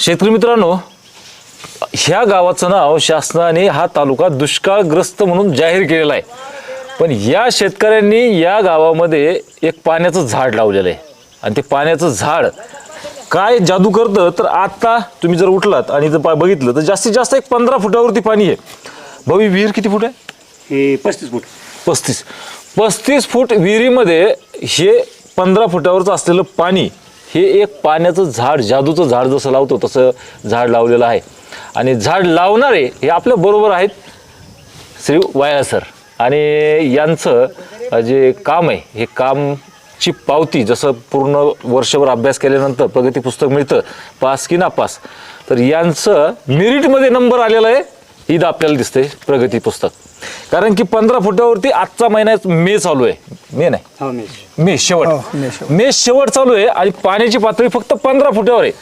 शेतकरी मित्रांनो ह्या गावाचं नाव शासनाने हा तालुका दुष्काळग्रस्त म्हणून जाहीर केलेला आहे. पण या शेतकऱ्यांनी या गावामध्ये एक पाण्याचं झाड लावलेलं आहे. आणि ते पाण्याचं झाड काय जादू करतं तर आता तुम्ही जर उठलात आणि जर पा- बघितलं तर जास्तीत जास्त एक पंधरा फुटावरती पाणी आहे. भाऊ ही विहीर किती फूट आहे? हे पस्तीस फूट. पस्तीस. पस्तीस फूट विहिरीमध्ये हे पंधरा फुटावरचं असलेलं पाणी हे एक पाण्याचं झाड जादूचं झाड जसं लावतो तसं झाड लावलेलं आहे. आणि झाड लावणारे हे आपल्या बरोबर आहेत श्री वाया सर. आणि यांचं जे काम आहे हे कामची पावती जसं पूर्ण वर्षभर अभ्यास केल्यानंतर प्रगती पुस्तक मिळतं पास की नापास तर यांचं मिरिटमध्ये नंबर आलेला आहे. ईद आपल्याला दिसते प्रगती पुस्तक. कारण की पंधरा फुटावरती आजचा महिन्यात मे चालू आहे. मे नाही. हा मेश मे शेवट. हो, मे शेवट. मे शेवट चालू आहे आणि पाण्याची पातळी फक्त पंधरा फुटावर आहे.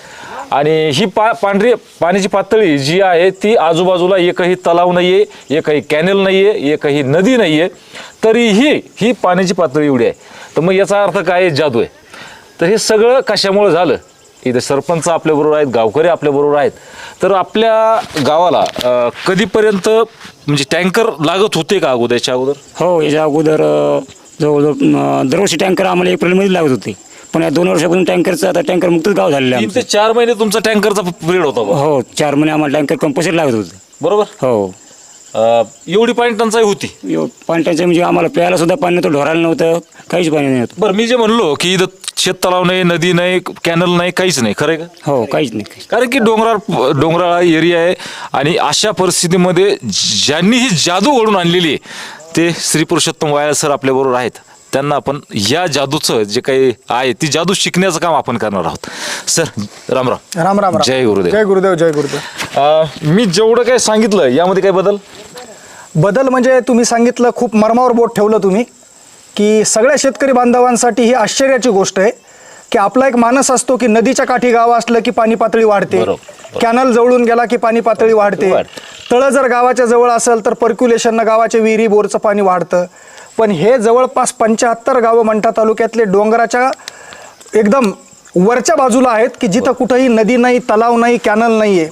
आणि ही पा पांढरी पाण्याची पातळी जी आहे ती आजूबाजूला एकही तलाव नाहीये एकही कॅनेल नाहीये एकही नदी नाहीये. तरीही ही पाण्याची पातळी एवढी आहे. तर मग याचा अर्थ काय? आहे? जादू आहे. तर हे सगळं कशामुळे झालं? इथे सरपंच आपल्याबरोबर आहेत गावकरी आपल्याबरोबर आहेत. तर आपल्या गावाला अं, कधीपर्यंत म्हणजे टँकर लागत होते का अगोदरच्या अगोदर? हो याच्या अगोदर अ, जवळजवळ अ, दरवर्षी टँकर आम्हाला एप्रिलमध्ये लागत होते. पण या दोन वर्षापासून टँकरचं आता टँकर मुक्तच गाव झालेलं आहे तीन ते आमचं. चार महिने तुमचा टँकरचा पिरियड होता बा. हो चार महिने आम्हाला टँकर कंपल्सरी लागत होते. बरोबर? हो. अं, एवढी पाणी टंचाई होती. यो- पाणी टंचाई म्हणजे आम्हाला प्यायला सुद्धा पाणी नव्हतं ढोरायला नव्हतं काहीच पाणी नव्हतं बरं मी जे म्हणलो की इथं शेत तलाव नाही नदी नाही कॅनल नाही काहीच नाही. खरं आहे का? हो काहीच नाही काहीच. कारण की डोंगराळ डोंगराळ एरिया आहे आणि अशा परिस्थितीमध्ये ज्यांनी ही जादू घडून आणलेली आहे ते श्री पुरुषोत्तम वाया सर आपल्याबरोबर आहेत. त्यांना आपण या जादूचं जे काही आहे ती जादू शिकण्याचं काम आपण करणार आहोत. सर राम राम. राम राम राम. जय गुरुदेव. जय गुरुदेव जय गुरुदेव. अं, मी जेवढं काही सांगितलं यामध्ये काही बदल? बदल म्हणजे तुम्ही सांगितलं खूप मर्मावर बोट ठेवलं तुम्ही. की सगळ्या शेतकरी बांधवांसाठी ही आश्चर्याची गोष्ट आहे की आपला एक मानस असतो की नदीच्या काठी गाव असलं की पाणी पातळी वाढते. कॅनल जवळून गेला की पाणी पातळी वाढते. वाढते. तळं जर गावाच्या जवळ असेल तर पर्क्युलेशननं गावाच्या विहिरी बोरचं पाणी वाढतं. पण हे जवळपास पंच्याहत्तर गावं मंठा तालुक्यातले डोंगराच्या एकदम वरच्या बाजूला आहेत की जिथं कुठंही नदी नाही तलाव नाही कॅनल नाही आहे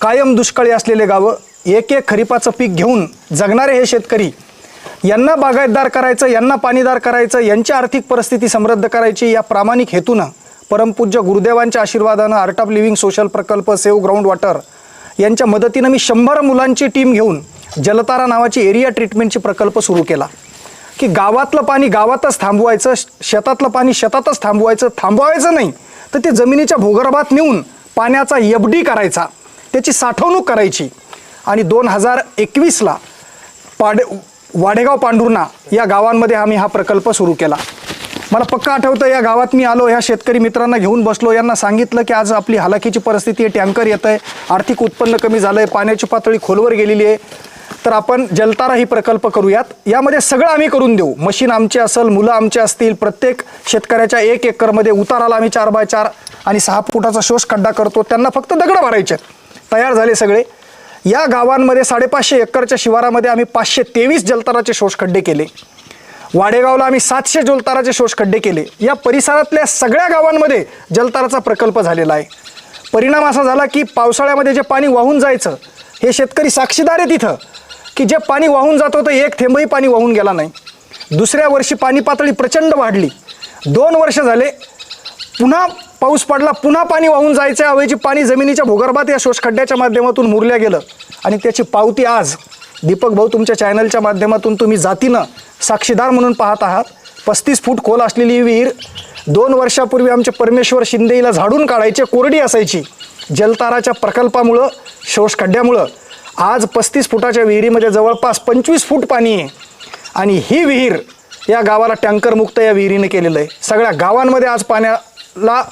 कायम दुष्काळी असलेले गावं एक एक खरीपाचं पीक घेऊन जगणारे हे शेतकरी यांना बागायतदार करायचं यांना पाणीदार करायचं यांची आर्थिक परिस्थिती समृद्ध करायची या प्रामाणिक हेतूनं परमपूज्य गुरुदेवांच्या आशीर्वादानं आर्ट ऑफ लिव्हिंग सोशल प्रकल्प सेव्ह ग्राउंड वॉटर यांच्या मदतीनं मी शंभर मुलांची टीम घेऊन जलतारा नावाची एरिया ट्रीटमेंटची प्रकल्प सुरू केला. की गावातलं पाणी गावातच थांबवायचं श- शेतातलं पाणी शेतातच थांबवायचं थांबवायचं नाही तर ते जमिनीच्या भूगर्भात नेऊन पाण्याचा एफ डी करायचा त्याची साठवणूक करायची. आणि दोन हजार एकवीसला पाडे वाडेगाव पांढुर्णा या गावांमध्ये आम्ही हा प्रकल्प सुरू केला. मला पक्का आठवतं या गावात मी आलो ह्या शेतकरी मित्रांना घेऊन बसलो यांना सांगितलं की आज आपली हालाकीची परिस्थिती आहे टँकर येत आहे आर्थिक उत्पन्न कमी झालं आहे पाण्याची पातळी खोलवर गेलेली आहे. तर आपण जलतारा ही प्रकल्प करूयात. यामध्ये सगळं आम्ही करून देऊ. मशीन आमचे असेल मुलं आमचे असतील प्रत्येक शेतकऱ्याच्या एक एकरमध्ये उताराला आम्ही चार बाय चार आणि सहा फुटाचा शोष खड्डा करतो. त्यांना फक्त दगडं भरायचे तयार झाले सगळे. या गावांमध्ये साडेपाचशे एकरच्या शिवारामध्ये आम्ही पाचशे तेवीस जलताराचे शोषखड्डे केले. वाडेगावला आम्ही सातशे जलताराचे शोषखड्डे केले. या परिसरातल्या सगळ्या गावांमध्ये जलताराचा प्रकल्प झालेला आहे. परिणाम असा झाला की पावसाळ्यामध्ये जे पाणी वाहून जायचं हे शेतकरी साक्षीदार आहे तिथं की जे पाणी वाहून जात होतं एक थेंबही पाणी वाहून गेला नाही. दुसऱ्या वर्षी पाणी पातळी प्रचंड वाढली. दोन वर्ष झाले पुन्हा पाऊस पडला पुन्हा पाणी वाहून जायचं हवेची पाणी जमिनीच्या भूगर्भात या शोषखड्ड्याच्या माध्यमातून मुरल्या गेलं. आणि त्याची पावती आज दीपक भाऊ तुमच्या चॅनलच्या माध्यमातून तुम्ही जातीनं साक्षीदार म्हणून पाहत आहात. पस्तीस फूट खोल असलेली ही विहीर दोन वर्षापूर्वी आमचे परमेश्वर शिंदेला झाडून काढायचे कोरडी असायची. जलताराच्या प्रकल्पामुळं शोषखड्ड्यामुळं आज पस्तीस फुटाच्या विहिरीमध्ये जवळपास पंचवीस फूट पाणी आहे. आणि ही विहीर या गावाला टँकरमुक्त या विहिरीने केलेलं आहे. सगळ्या गावांमध्ये आज पाण्याला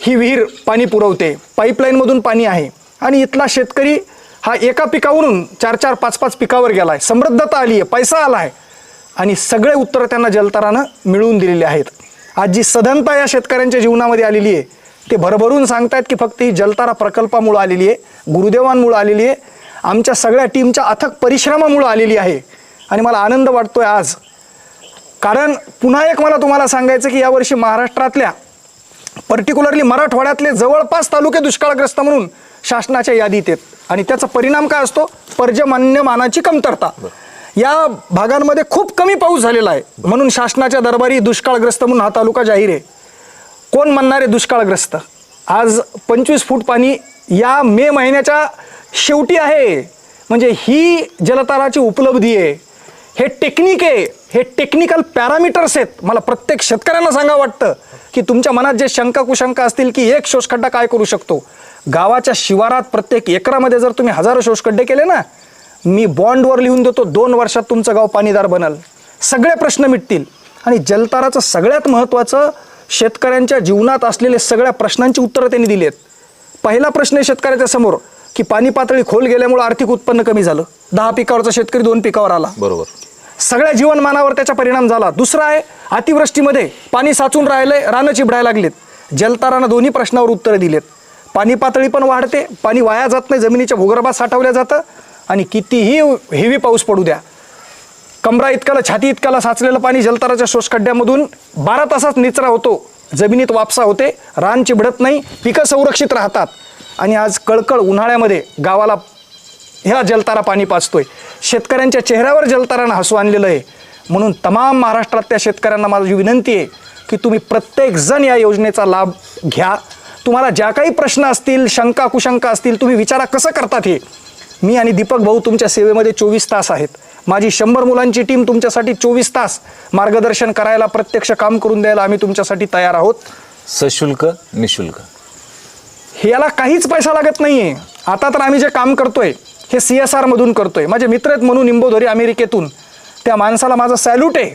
ही विहीर पाणी पुरवते. पाईपलाईनमधून पाणी आहे. आणि इथला शेतकरी हा एका पिकावरून चार चार पाच पाच पिकावर गेला आहे समृद्धता आली आहे पैसा आला आहे आणि सगळे उत्तरं त्यांना जलतरानं मिळवून दिलेले आहेत. आज जी सधनता या शेतकऱ्यांच्या जीवनामध्ये आलेली आहे ते भरभरून सांगतायत की फक्त ही जलतारा प्रकल्पामुळं आलेली आहे गुरुदेवांमुळं आलेली आहे आमच्या सगळ्या टीमच्या अथक परिश्रमामुळं आलेली आहे. आणि मला आनंद वाटतो आहे आज. कारण पुन्हा एक मला तुम्हाला सांगायचं की यावर्षी महाराष्ट्रातल्या पर्टिक्युलरली मराठवाड्यातले जवळपास तालुके दुष्काळग्रस्त म्हणून शासनाच्या यादीत आहेत. आणि त्याचा परिणाम काय असतो? पर्जन्यमानाची कमतरता. या भागांमध्ये खूप कमी पाऊस झालेला आहे. म्हणून शासनाच्या दरबारी दुष्काळग्रस्त म्हणून हा तालुका जाहीर आहे. कोण म्हणणारे दुष्काळग्रस्त? आज पंचवीस फूट पाणी या मे महिन्याच्या शेवटी आहे. म्हणजे ही जलताराची उपलब्धी आहे. हे टेक्निक आहे. हे टेक्निकल पॅरामीटर्स आहेत. मला प्रत्येक शेतकऱ्यांना सांगा वाटतं की तुमच्या मनात जे शंका कुशंका असतील की एक शोषखड्डा काय करू शकतो? गावाच्या शिवारात प्रत्येक एकरामध्ये जर तुम्ही हजारो शोषखड्डे केले ना मी बॉन्डवर लिहून देतो दोन वर्षात तुमचं गाव पाणीदार बनल. सगळे प्रश्न मिटतील. आणि जलताराचं सगळ्यात महत्त्वाचं शेतकऱ्यांच्या जीवनात असलेले सगळ्या प्रश्नांची उत्तरं त्यांनी दिली आहेत. पहिला प्रश्न आहे शेतकऱ्याच्या समोर की पाणी पातळी खोल गेल्यामुळे आर्थिक उत्पन्न कमी झालं. दहा पिकावरचा शेतकरी दोन पिकावर आला. बरोबर. सगळ्या जीवनमानावर त्याचा परिणाम झाला. दुसरा आहे अतिवृष्टीमध्ये पाणी साचून राहिलंय रानं चिबडायला लागलीत. जलतारानं दोन्ही प्रश्नावर उत्तरं दिलेत. पाणी पातळी पण वाढते पाणी वाया जात नाही जमिनीच्या भूगर्भात साठवल्या जातं आणि कितीही हेवी पाऊस पडू द्या. कमरा इतकाला छाती इतकाला साचलेलं पाणी जलताराच्या शोषखड्ड्यामधून बारा तासात निचरा होतो. जमिनीत वापसा होते रान चिबडत नाही पिकं संरक्षित राहतात. आणि आज कळकळ उन्हाळ्यामध्ये गावाला ह्या जलतारा पाणी पाचतोय. शेतकऱ्यांच्या चेहऱ्यावर जलतारानं हसू आणलेलं आहे. म्हणून तमाम महाराष्ट्रातल्या शेतकऱ्यांना माझी विनंती आहे की तुम्ही प्रत्येकजण या योजनेचा लाभ घ्या. तुम्हाला ज्या काही प्रश्न असतील शंका कुशंका असतील तुम्ही विचारा कसं करतात हे. मी आणि दीपक भाऊ तुमच्या सेवेमध्ये चोवीस तास आहेत. माझी शंभर मुलांची टीम तुमच्यासाठी चोवीस तास मार्गदर्शन करायला प्रत्यक्ष काम करून द्यायला आम्ही तुमच्यासाठी तयार आहोत. सशुल्क निशुल्क. हे याला काहीच पैसा लागत नाही आहे आता तर आम्ही जे काम करतोय हे सी एस आरमधून करतो आहे माझे मित्र आहेत म्हणून निंबोधोरी अमेरिकेतून. त्या माणसाला माझं सॅल्यूट आहे.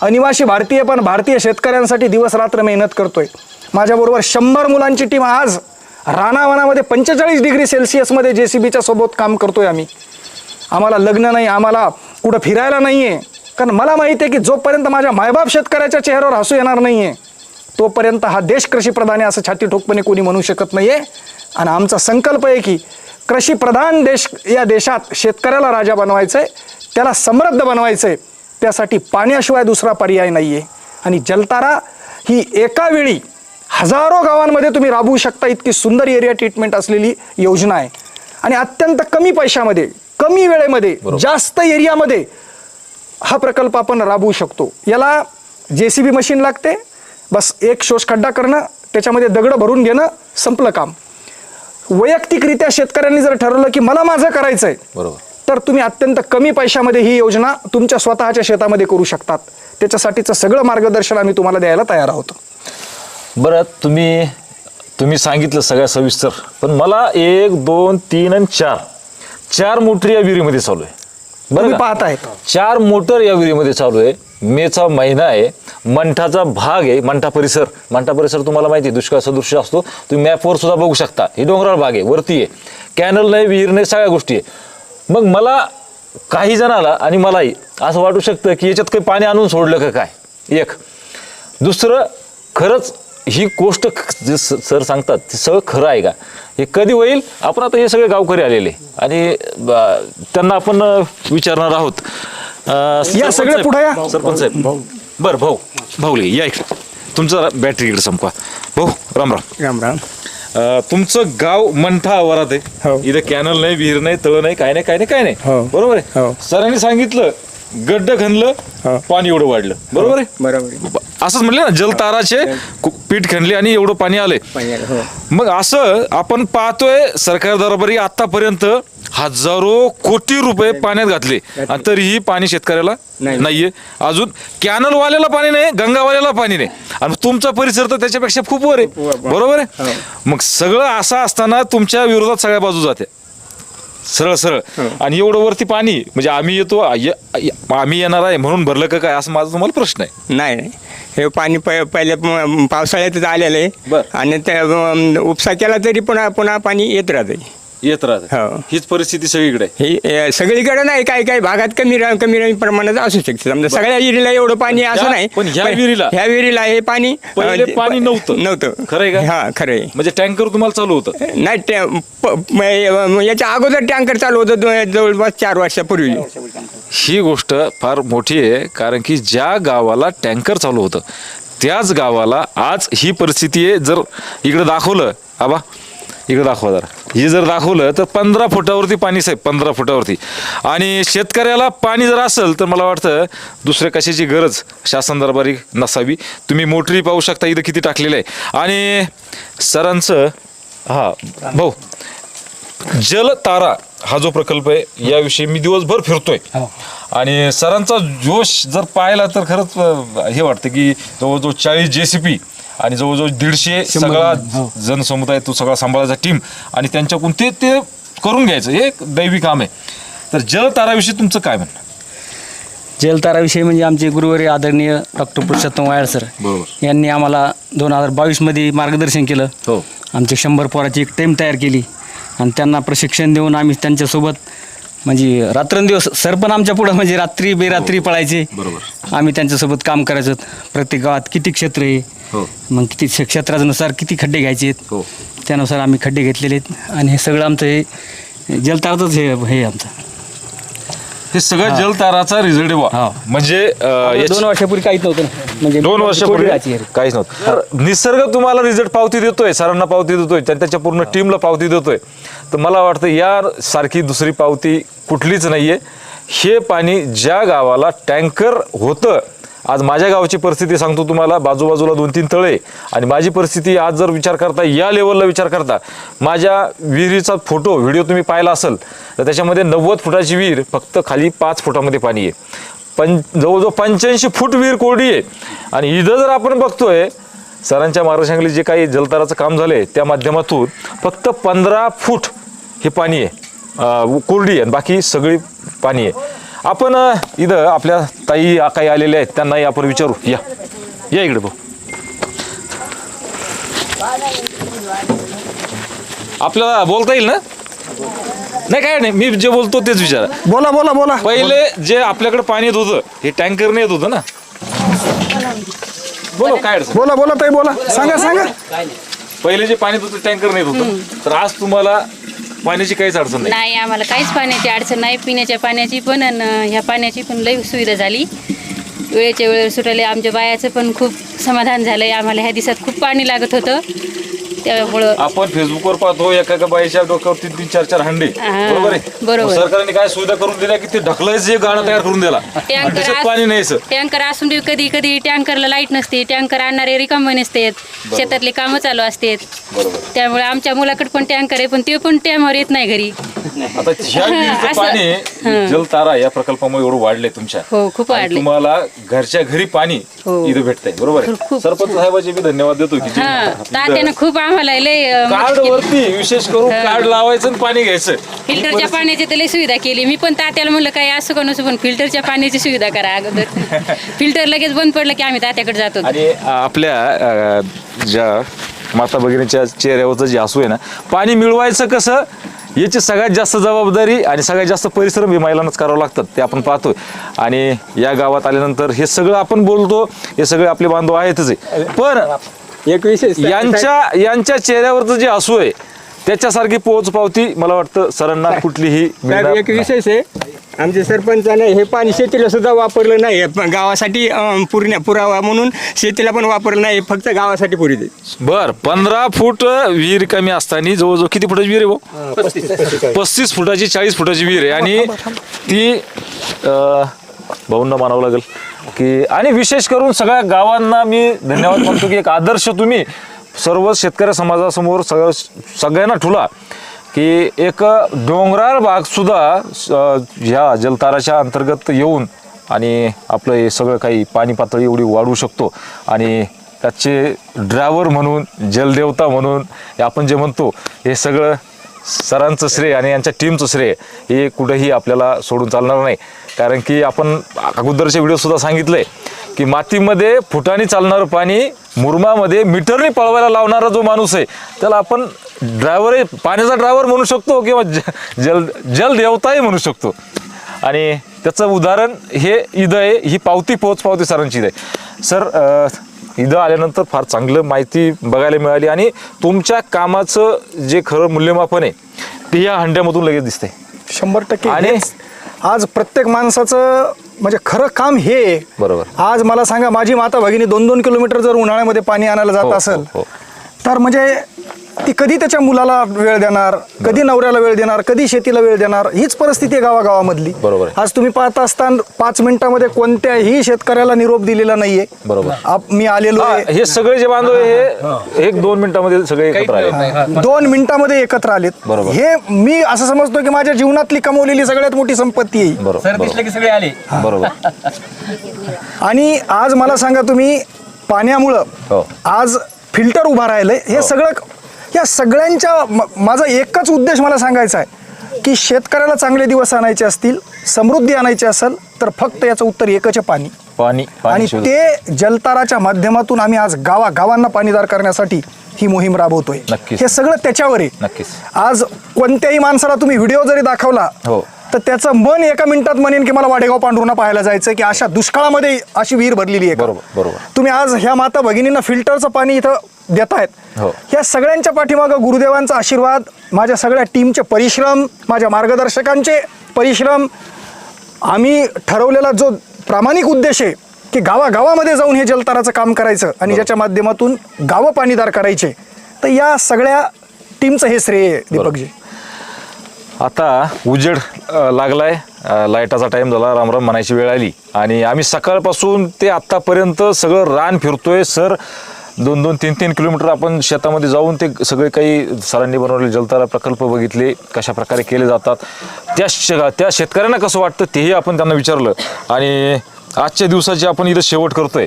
अनिवासी भारतीय पण भारतीय शेतकऱ्यांसाठी दिवस रात्र मेहनत करतो आहे माझ्याबरोबर शंभर मुलांची टीम आज रानावनामध्ये पंचेचाळीस डिग्री सेल्सिअसमध्ये जे सी बीच्या सोबत काम करतो आहे आम्ही. आम्हाला लग्न नाही आम्हाला कुठं फिरायला नाही आहे कारण मला माहिती आहे की जोपर्यंत माझ्या मायबाप शेतकऱ्याच्या चेहऱ्यावर हसू येणार नाही आहे तोपर्यंत हा देश कृषीप्रधान आहे असं छाती ठोकपणे कोणी म्हणू शकत नाही आहे आणि आमचा संकल्प आहे की कृषीप्रधान देश या देशात शेतकऱ्याला राजा बनवायचं आहे त्याला समृद्ध बनवायचं आहे त्यासाठी पाण्याशिवाय दुसरा पर्याय नाही आहे आणि जलतारा ही एका वेळी हजारो गावांमध्ये तुम्ही राबवू शकता इतकी सुंदर एरिया ट्रीटमेंट असलेली योजना आहे. आणि अत्यंत कमी पैशामध्ये कमी वेळेमध्ये जास्त एरियामध्ये हा प्रकल्प आपण राबवू शकतो. याला जे सी बी मशीन लागते बस एक शोष खड्डा करणं त्याच्यामध्ये दगडं भरून घेणं संपलं काम. वैयक्तिकरित्या शेतकऱ्यांनी जर ठरवलं की मला माझं करायचं आहे बरोबर. तर तुम्ही अत्यंत कमी पैशामध्ये ही योजना तुमच्या स्वतःच्या शेतामध्ये करू शकतात. त्याच्यासाठीचं सगळं मार्गदर्शन आम्ही तुम्हाला द्यायला तयार आहोत. बरं तुम्ही तुम्ही सांगितलं सगळ्या सविस्तर पण मला एक दोन तीन आणि चार चार मोटर या विहिरीमध्ये चालू आहे. तुम्ही का? पाहत आहेत चार मोटर या विहिरीमध्ये चालू आहे. मेचा महिना आहे मंठाचा भाग आहे मंठा परिसर. मंठा परिसर तुम्हाला माहिती आहे दुष्काळ सदृश्य असतो. तुम्ही मॅपवर सुद्धा बघू शकता. ही डोंगराळ भाग आहे वरती आहे. कॅनल नाही विहीर नाही सगळ्या गोष्टी आहे. मग मला काही जणाला आणि मलाही असं वाटू शकतं की याच्यात काही पाणी आणून सोडलं का काय? एक. दुसरं खरंच ही गोष्ट जे स- सर सांगतात ते सगळं खरं आहे का? हे कधी होईल? आपण आता हे सगळे गावकरी आलेले. आणि त्यांना आपण विचारणार आहोत. अ, सरपंच सगळे साहेब, पुढे या. सरपंच साहेब बरं भाऊ. भाऊले या इकडे. तुमचं बॅटरी इकडे संपवा. भाऊ राम राम. राम राम. अ, तुमचं गाव मंठा आवारात आहे. हो. इथं कॅनल नाही विहीर नाही तळ नाही काय नाही काय नाही काय नाही. हो. बरोबर आहे? हो. सरांनी सांगितलं गड्ड खणलं हो. पाणी एवढं वाढलं. बरोबर आहे? बरोबर असंच म्हणले ना जलताराचे कु- पीठ खणले आणि एवढं पाणी आलंय. हो. मग असं आपण पाहतोय सरकार दरबारी आतापर्यंत हजारो कोटी रुपये पाण्यात घातले. आणि तरीही पाणी शेतकऱ्याला नाही. नाहीये. अजून कॅनल वाल्याला पाणी नाही गंगावाल्याला पाणी नाही. आणि तुमचा परिसर तर त्याच्यापेक्षा खूप वर आहे. बरोबर. आहे? मग सगळं असं असताना तुमच्या विरोधात सगळ्या बाजू जाते. सरळ सरळ. आणि एवढं वरती पाणी म्हणजे आम्ही येतो आम्ही येणार आहे म्हणून भरलं का काय? असं माझा तुम्हाला प्रश्न आहे. नाही नाही. हे पाणी प पहिले पावसाळ्यातच आलेलं. आहे. आणि त्या उपसा केला तरी पुन्हा पुन्हा पाणी येत राहते येत राहत हो. हीच परिस्थिती सगळीकडे आहे. हे अ, सगळीकडे नाही काही काही भागात कमी रा- कमी रा- प्रमाणात असू शकते. समजा सगळ्या विहिरीला एवढं पाणी ह्या- असं नाही पण ह्या विहिरीला- ह्या विहिरीला हे पाणी अ, पहिले ते- पाणी नव्हतं. नव्हतं. खरंय का? हा खरंय. म्हणजे टँकर तुम्हाला चालू होतं? नाही ते प- म- याच्या अगोदर टँकर चालू होतं दो- जवळपास चार वर्षापूर्वी. ही गोष्ट फार मोठी आहे कारण की ज्या गावाला टँकर चालू होतं त्याच गावाला आज ही परिस्थिती आहे जर इकडे दाखवलं आबा. इकडे दाखवा जरा. हे जर दाखवलं तर पंधरा फुटावरती पाणी साहेब पंधरा फुटावरती. आणि शेतकऱ्याला पाणी जर असेल तर मला वाटतं दुसऱ्या कशाची गरज शासन दरबारी नसावी. तुम्ही मोटरी पाहू शकता इथं किती टाकलेलं आहे. आणि सरांचं हा भाऊ जलतारा हा जो प्रकल्प आहे याविषयी मी दिवसभर फिरतोय. आणि सरांचा जोश जर पाहिला तर खरंच हे वाटतं की जवळजवळ चाळीस जे सी पी आणि जवळजवळ दीडशे सगळा जनसमुदाय तो सगळा सांभाळायचा टीम आणि त्यांच्याकडून ते ते करून घ्यायचं. हे एक दैवी काम आहे. तर जलताराविषयी तुमचं काय म्हणणं? जलताराविषयी म्हणजे आमचे गुरुवारी आदरणीय डॉक्टर पुरुषोत्तम वायर सर बरोबर. यांनी आम्हाला दोन हजार बावीसमध्ये मार्गदर्शन केलं. हो. आमचे शंभर पोराची एक टीम तयार केली. आणि त्यांना प्रशिक्षण देऊन आम्ही त्यांच्यासोबत म्हणजे रात्रंदिवस सर पण आमच्या पुढं म्हणजे रात्री बेरात्री पळायचे. बरोबर. आम्ही त्यांच्यासोबत काम करायचो. प्रत्येक गावात किती क्षेत्र आहे? हो. मग किती क्ष- क्षेत्रानुसार किती खड्डे घ्यायचे आहेत? हो. त्यानुसार आम्ही खड्डे घेतलेले आहेत. आणि हे सगळं आमचं हे जलताराचंच हे हे आमचं. हे सगळं जलताराचा रिझल्ट. हा. म्हणजे अं, याची- दोन वर्षापूर्वी काहीच नव्हतं ना. म्हणजे दोन थोडी वर्षापूर्वी राहायची. काहीच नव्हतं तर निसर्ग तुम्हाला रिझल्ट पावती देतोय सरांना पावती देतोय त्या- त्याच्या पूर्ण टीमला पावती देतोय तर मला वाटतं या सारखी दुसरी पावती कुठलीच नाहीये हे पाणी ज्या गावाला टँकर होतं आज माझ्या गावाची परिस्थिती सांगतो तुम्हाला. बाजूबाजूला दोन तीन तळे. आणि माझी परिस्थिती आज जर विचार करता या लेवलला विचार करता माझ्या विहिरीचा फोटो व्हिडिओ तुम्ही पाहिला असेल तर त्याच्यामध्ये नव्वद फुटाची विहीर फक्त खाली पाच फुटामध्ये पाणी आहे. पं जवळजवळ पंच्याऐंशी फूट विहीर कोरडी आहे. आणि इथं जर आपण बघतोय सरांच्या मार्गदर्शनाखाली जे काही जलताराचं काम झालंय त्या माध्यमातून फक्त पंधरा फूट हे पाणी आहे. कोरडी आहे. आणि बाकी सगळी पाणी आहे. आपण इथं आपल्या ताई काही आलेल्या आहेत. त्यांनाही आपण विचारू. या. या इकडे भाऊ आपल्याला बोलता येईल ना? नाही काय नाही. मी जे बोलतो तेच विचारा. बोला बोला बोला. पहिले जे आपल्याकडे पाणी येत होतं हे टँकरने येत होतं ना? बोलो काय अडचण? बोला बोला ताई बोला. सांगा सांगा. पहिले जे पाणी होतं टँकरने येत होतं. तर आज तुम्हाला पाण्याची काहीच अडचण नाही. नाही आम्हाला काहीच पाण्याची अडचण नाही. पिण्याच्या पाण्याची पण आणि ह्या पाण्याची पण लई सुविधा झाली. वेळेच्या वेळेवर सुटले आमच्या बायाचं पण खूप समाधान झालंय. आम्हाला ह्या दिवसात खूप पाणी लागत होतं. त्यामुळं आपण फेसबुकवर पाहतो एका एका बाईच्या डोक्यावर तीन तीन चार चार हंडे. बरोबर आहे? बरोबर. मग सरकारने काय सुविधा करून दिल्या की ते ढकलायचं जे गाणं तयार करून दिला आणि टँकर त्याच्यात पाणी न्यायचं. टँकर असून बी कधी कधी टँकरला लाइट नसते टँकर आणणारे रिकामे नसतात शेतातले कामं चालू असतात. त्यामुळे आमच्या मुलाकडे पण टँकर आहे पण ते पण टायमावर येत नाही घरी. आता ह्या विहिरीचं असं- पाणी. जलतारा या प्रकल्पामुळे एवढं वाढलंय तुमच्या. हो, खूप आणि वाढलंय. तुम्हाला घरच्या घरी पाणी हो. इथं भेटतंय. बरोबर आहे? खूप- सरपंच साहेबाचे मी धन्यवाद देतो की जे हा तात्यानं खूप आम्हाला लय अं, मदत कार्ड केली. वरती विशेष करून कार्ड लावायचं आणि पाणी घ्यायचं. फिल्टरच्या पाण्याची तर लई सुविधा केली. मी पण तात्याला म्हणलं काय असं का नसं पण फिल्टरच्या पाण्याची सुविधा करा अगोदर. फिल्टर लगेच बंद पडलं की आम्ही तात्याकडे जातो. आणि आपल्या अं, ज्या माता भगिनीच्या चेहऱ्यावरचं जे हसू आहे ना पाणी मिळवायचं कसं? याची सगळ्यात जास्त जबाबदारी आणि सगळ्यात जास्त परिश्रम हे महिलांनाच करावं लागतात ते आपण पाहतोय. आणि या गावात आल्यानंतर हे सगळं आपण बोलतो हे सगळे आपले बांधव आहेतच आहे. पण एक विशेष यांच्या यांच्या चेहऱ्यावरचं जे हसू आहे त्याच्यासारखी पोच पावती मला वाटतं सरांना कुठलीही साहेब मिळणार एक. विशेष आहे आमच्या सरपंचाने हे पाणी शेतीला सुद्धा वापरलं नाही गावासाठी अं, पूर्ण पुरावा म्हणून शेतीला पण वापरलं नाही फक्त गावासाठी पुरी बर पंधरा फूट विहीर कमी असताना जवळजवळ किती फुटाची विहीर आहे भाऊ? पस्तीस फुटाची चाळीस फुटाची विहीर आहे. आणि ती अं, भाऊंना मानावं लागेल. की आणि विशेष करून सगळ्या गावांना मी धन्यवाद म्हणतो की एक आदर्श तुम्ही सर्व शेतकरी समाजासमोर सगळं सगळ्यांना ठुला की एक डोंगराळ भागसुद्धा ह्या जलताराच्या अंतर्गत येऊन आणि आपलं हे सगळं काही पाणी पातळी एवढी वाढवू शकतो. आणि त्याचे ड्रायव्हर म्हणून जलदेवता म्हणून हे आपण जे म्हणतो हे सगळं सरांचं श्रेय आणि यांच्या टीमचं श्रेय हे कुठंही आपल्याला सोडून चालणार नाही. कारण की आपण अगोदरच्या व्हिडिओसुद्धा सांगितलं आहे की मातीमध्ये फुटाने चालणारं पाणी मुरमामध्ये मीटरने पळवायला लावणारा जो माणूस आहे त्याला आपण ड्रायव्हर पाण्याचा ड्रायव्हर म्हणू शकतो किंवा ज जल जलदेवताही म्हणू शकतो. आणि त्याचं उदाहरण हे ईद आहे ही पावती पोच पावती सरांची ईद आहे. सर इथं आल्यानंतर फार चांगलं माहिती बघायला मिळाली आणि तुमच्या कामाचं जे खरं मूल्यमापन आहे ते या हंड्यामधून लगेच दिसतंय शंभर टक्के आणि आज प्रत्येक माणसाचं म्हणजे खरं काम हे. बरोबर. आज मला सांगा माझी माता भगिनी दोन दोन किलोमीटर जर उन्हाळ्यामध्ये पाणी आणायला हो, जात हो, असेल हो. तर म्हणजे ती कधी त्याच्या मुलाला वेळ देणार कधी नवऱ्याला वेळ देणार कधी शेतीला वेळ देणार हीच परिस्थिती आहे गावागावामधली. बरोबर आहे. आज तुम्ही पाहत असताना पाच मिनिटामध्ये कोणत्याही शेतकऱ्याला निरोप दिलेला नाहीये. बरोबर. आप- मी आलेलो हा, आहे. हे सगळे जे बांधव आहे, हे एक दोन मिनिटामध्ये सगळे एकत्र आले. दोन मिनिटामध्ये एकत्र आलेत. बरोबर. हे मी असं समजतो की माझ्या जीवनातली कमवलेली सगळ्यात मोठी संपत्ती आहे बरोबर. सर बरोबर. दिसले की सगळे आले. बरोबर. आणि आज मला सांगा तुम्ही पाण्यामुळं हो. आज फिल्टर उभा राहिलंय हे सगळं या सगळ्यांच्या माझा एकच उद्देश मला सांगायचा आहे की शेतकऱ्याला चांगले दिवस आणायचे असतील समृद्धी आणायची असेल तर फक्त याचं उत्तर एकच आहे पाणी पाणी आणि. ते जलताराच्या माध्यमातून आम्ही आज गावा गावांना पाणीदार करण्यासाठी ही मोहीम राबवतोय. हे सगळं त्याच्यावर आहे नक्कीच. आज कोणत्याही माणसाला तुम्ही व्हिडिओ जरी दाखवला हो. तर त्याचं मन एका मिनिटात म्हणेन की मला वाडेगाव पांढरुणा पाहायला जायचं की अशा दुष्काळामध्ये अशी विहीर भरलेली आहे? बरोबर, बरोबर. तुम्ही आज ह्या माता भगिनींना फिल्टरचं पाणी इथं देतायत हो. या सगळ्यांच्या पाठीमागं गुरुदेवांचा आशीर्वाद माझ्या सगळ्या टीमचे परिश्रम माझ्या मार्गदर्शकांचे परिश्रम आम्ही ठरवलेला जो प्रामाणिक उद्देश आहे की गावागावामध्ये जाऊन हे जलताराचं काम करायचं आणि ज्याच्या माध्यमातून गावं पाणीदार करायचे तर या सगळ्या टीमचं हे श्रेय आहे दीपकजी आता उजेड अ, लागलाय. अ, लाईटाचा टाइम झाला रामराम म्हणायची वेळ आली. आणि आम्ही सकाळपासून ते आत्तापर्यंत सगळं रान फिरतोय. सर दोन दोन तीन तीन किलोमीटर आपण शेतामध्ये जाऊन ते सगळे काही सरांनी बनवलेले जलतारा प्रकल्प बघितले कशा प्रकारे केले जातात. त्या श त्या शेतकऱ्यांना कसं वाटतं तेही आपण त्यांना विचारलं. आणि आजच्या दिवसाची आपण इथं शेवट करतोय.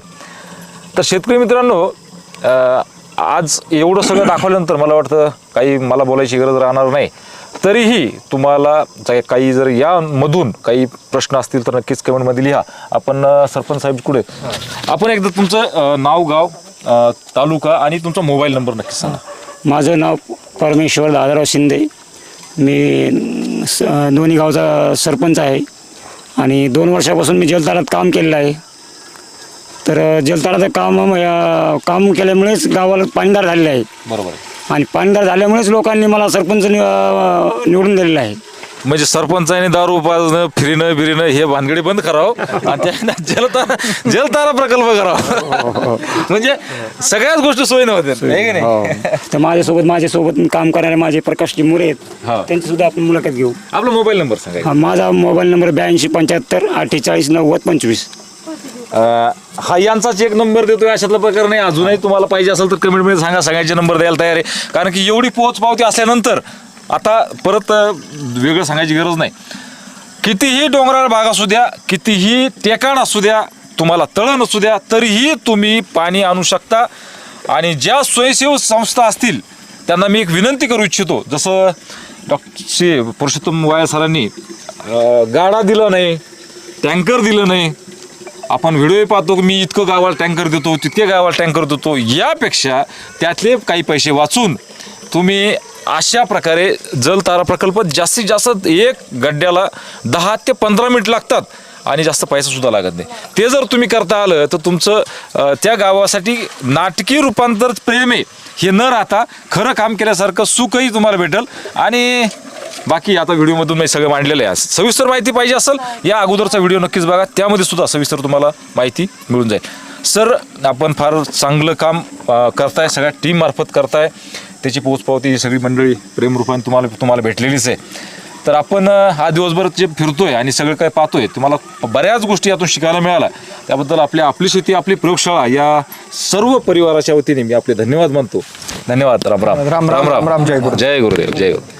तर शेतकरी मित्रांनो अ, आज एवढं सगळं दाखवल्यानंतर मला वाटतं काही मला बोलायची गरज राहणार नाही. तरीही तुम्हाला जा- काही जर यामधून काही प्रश्न असतील तर नक्कीच कमेंटमध्ये लिहा. आपण अ, सरपंच साहेब कुठे आपण एकदा तुमचं अ, नाव गाव अ, तालुका आणि तुमचा मोबाईल नंबर नक्की सांगा. माझं नाव परमेश्वर दादाराव शिंदे. मी स दोन्ही गावचा सरपंच आहे. आणि दोन वर्षापासून मी जलतारात काम केलेलं आहे. तर जलताराचं काम अं, काम केल्यामुळेच गावाला पाणीदार झालेलं आहे. बरोबर आहे. आणि पाणीदार झाल्यामुळेच लोकांनी मला सरपंच नि- अं, निवडून दिलेलं आहे. म्हणजे सरपंचाने दारू पाजणं फिरणं बिरणं हे भानगडी बंद करावं आणि त्या जलतारा जलतारा प्रकल्प करावा. म्हणजे सगळ्याच गोष्टी सोयीनं होत्या की नाही? तर माझ्यासोबत माझ्यासोबत काम करणारे माझे प्रकाश मुरे हा. आहेत. त्यांची सुद्धा आपण मुलाखत घेऊ. आपला मोबाईल नंबर सांगा हा, माझा मोबाईल नंबर ब्याऐंशी पंच्याहत्तर अठ्ठेचाळीस नव्वद पंचवीस. अं, हा यांचाच एक नंबर देतोय अशातला प्रकार नाही. अजूनही तुम्हाला पाहिजे असेल तर कमेंटमध्ये सांगा. सगळ्यांचे नंबर द्यायला तयार आहे. कारण की एवढी पोहोच पावती असल्यानंतर आता परत अं, वेगळं सांगायची गरज नाही. कितीही डोंगराळ भाग असू द्या कितीही टेकाण असू द्या तुम्हाला तळण असू द्या तरीही तुम्ही पाणी आणू शकता. आणि ज्या स्वयंसेवक संस्था असतील त्यांना मी एक विनंती करू इच्छितो. जसं डॉक्टर श्री पुरुषोत्तम वाया सरांनी अं, गाडा दिला नाही टँकर दिलं नाही आपण व्हिडिओ पाहतो की मी इतकं गावाला टँकर देतो तितके गावाला टँकर देतो यापेक्षा त्यातले काही पैसे वाचून तुम्ही अशा प्रकारे जलतारा प्रकल्प जास्तीत जास्त एक गड्ड्याला दहा ते पंधरा मिनिट लागतात आणि जास्त पैसासुद्धा लागत नाही. ते जर तुम्ही करता आलं तर तुमचं त्या गावासाठी नाटकी रूपांतर प्रेम आहे. हे न राहता खरं काम केल्यासारखं सुखही तुम्हाला भेटेल. आणि बाकी आता व्हिडिओमधून मी सगळं मांडलेलं आहे. सविस्तर माहिती पाहिजे असेल या अगोदरचा व्हिडिओ नक्कीच बघा. त्यामध्ये सुद्धा सविस्तर तुम्हाला माहिती मिळून जाईल. सर आपण फार चांगलं काम करताय सगळ्या टीम मार्फत करताय. त्याची पोचपावती ही सगळी मंडळी प्रेमरूपाने तुम्हाला तुम्हाला भेटलेलीच आहे. तर आपण हा दिवसभर जे फिरतोय आणि सगळं काय पाहतोय तुम्हाला बऱ्याच गोष्टी यातून शिकायला मिळाल्या. त्याबद्दल आपल्या आपली शेती आपली प्रयोगशाळा या सर्व परिवाराच्या वतीने मी आपले धन्यवाद मानतो. धन्यवाद. राम राम. राम राम, राम. राम, जय गुरुदेव. जय गुरुदेव. जय गुरुदेव.